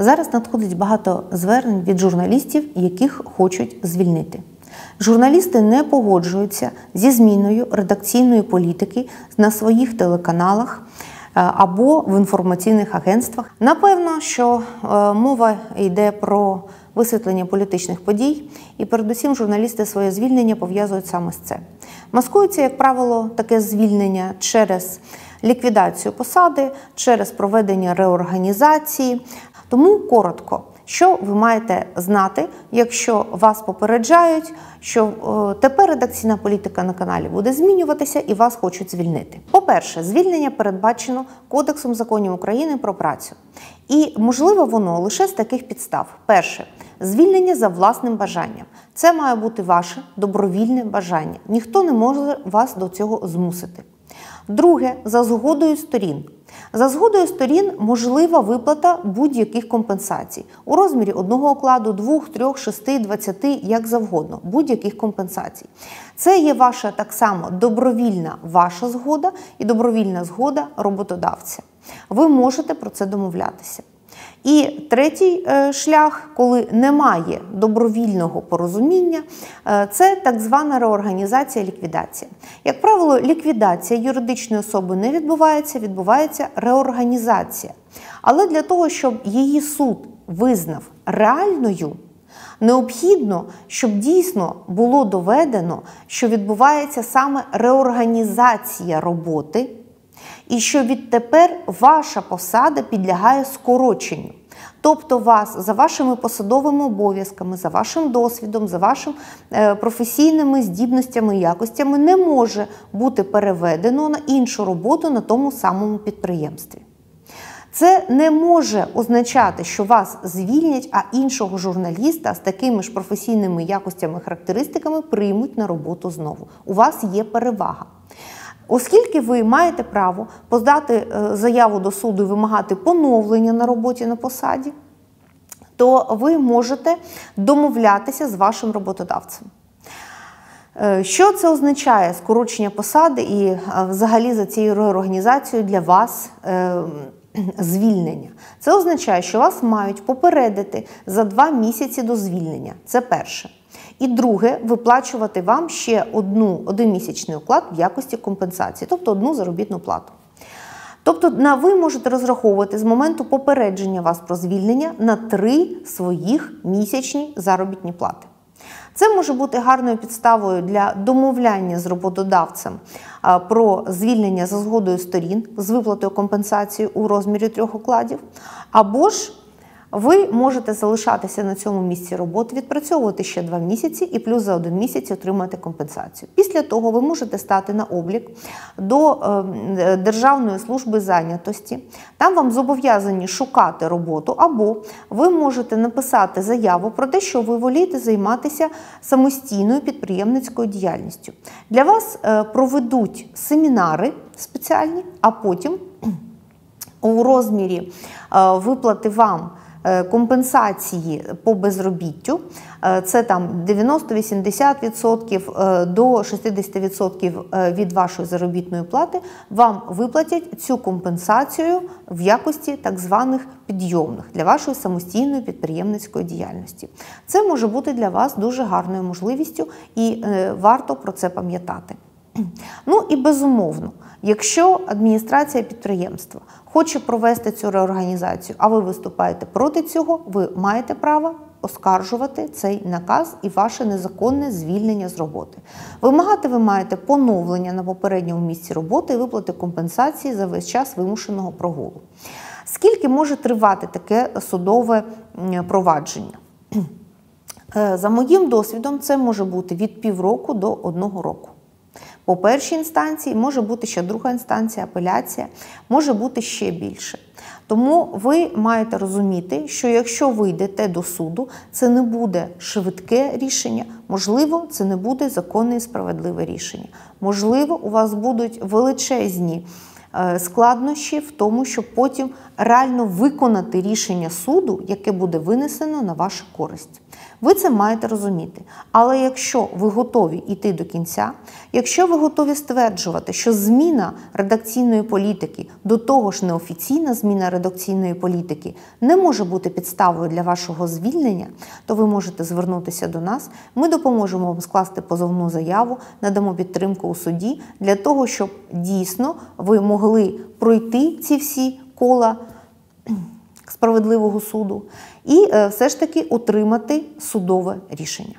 Зараз надходить багато звернень від журналістів, яких хочуть звільнити. Журналісти не погоджуються зі зміною редакційної політики на своїх телеканалах е, або в інформаційних агентствах. Напевно, що е, мова йде про висвітлення політичних подій, і передусім журналісти своє звільнення пов'язують саме з це. Маскується, як правило, таке звільнення через ліквідацію посади, через проведення реорганізації. Тому коротко. Що ви маєте знати, якщо вас попереджають, що е, тепер редакційна політика на каналі буде змінюватися і вас хочуть звільнити? По-перше, звільнення передбачено Кодексом законів України про працю. І можливо воно лише з таких підстав: перше звільнення за власним бажанням. Це має бути ваше добровільне бажання. Ніхто не може вас до цього змусити. Друге, за згодою сторін. За згодою сторін можлива виплата будь-яких компенсацій у розмірі одного окладу, двох, трьох, шести, двадцяти, як завгодно, будь-яких компенсацій. Це є ваша так само добровільна ваша згода і добровільна згода роботодавця. Ви можете про це домовлятися. І третій е, шлях, коли немає добровільного порозуміння, е, це так звана реорганізація ліквідація. Як правило, ліквідація юридичної особи не відбувається, відбувається реорганізація. Але для того, щоб її суд визнав реальною, необхідно, щоб дійсно було доведено, що відбувається саме реорганізація роботи і що відтепер ваша посада підлягає скороченню. Тобто вас за вашими посадовими обов'язками, за вашим досвідом, за вашими е, професійними здібностями і якостями не може бути переведено на іншу роботу на тому самому підприємстві. Це не може означати, що вас звільнять, а іншого журналіста з такими ж професійними якостями характеристиками приймуть на роботу знову. У вас є перевага. Оскільки ви маєте право подати е, заяву до суду і вимагати поновлення на роботі на посаді, то ви можете домовлятися з вашим роботодавцем. Е, що це означає скорочення посади і е, взагалі за цією реорганізацією для вас звільнення? Це означає, що вас мають попередити за два місяці до звільнення. Це перше. І друге, виплачувати вам ще одну, один місячний оклад в якості компенсації, тобто одну заробітну плату. Тобто на ви можете розраховувати з моменту попередження вас про звільнення на три своїх місячні заробітні плати. Це може бути гарною підставою для домовляння з роботодавцем про звільнення за згодою сторін з виплатою компенсації у розмірі трьох окладів, або ж ви можете залишатися на цьому місці роботи, відпрацьовувати ще два місяці і плюс за один місяць отримати компенсацію. Після того ви можете стати на облік до е, Державної служби зайнятості. Там вам зобов'язані шукати роботу, або ви можете написати заяву про те, що ви волієте займатися самостійною підприємницькою діяльністю. Для вас е, проведуть семінари спеціальні, а потім у розмірі е, виплати вам. Е, компенсації по безробіттю, е, це там 90-80% е, до 60% від вашої заробітної плати, вам виплатять цю компенсацію в якості так званих підйомних для вашої самостійної підприємницької діяльності. Це може бути для вас дуже гарною можливістю і варто про це пам'ятати. Ну і безумовно, якщо адміністрація підприємства хоче провести цю реорганізацію, а ви виступаєте проти цього, ви маєте право оскаржувати цей наказ і ваше незаконне звільнення з роботи. Вимагати ви маєте поновлення на попередньому місці роботи і виплати компенсації за весь час вимушеного прогулу. Скільки може тривати таке судове провадження? Е, за моїм досвідом, це може бути від півроку до одного року. По першій інстанції може бути ще друга інстанція, апеляція, може бути ще більше. Тому ви маєте розуміти, що якщо ви йдете до суду, це не буде швидке рішення, можливо, це не буде законне і справедливе рішення. Можливо, у вас будуть величезні складнощі в тому, щоб потім реально виконати рішення суду, яке буде винесено на вашу користь. Ви це маєте розуміти. Але якщо ви готові йти до кінця, якщо ви готові стверджувати, що зміна редакційної політики, до того ж неофіційна зміна редакційної політики, не може бути підставою для вашого звільнення, то ви можете звернутися до нас. Ми допоможемо вам скласти позовну заяву, надамо підтримку у суді для того, щоб дійсно ви могли пройти ці всі кола справедливого суду і е, все ж таки отримати судове рішення.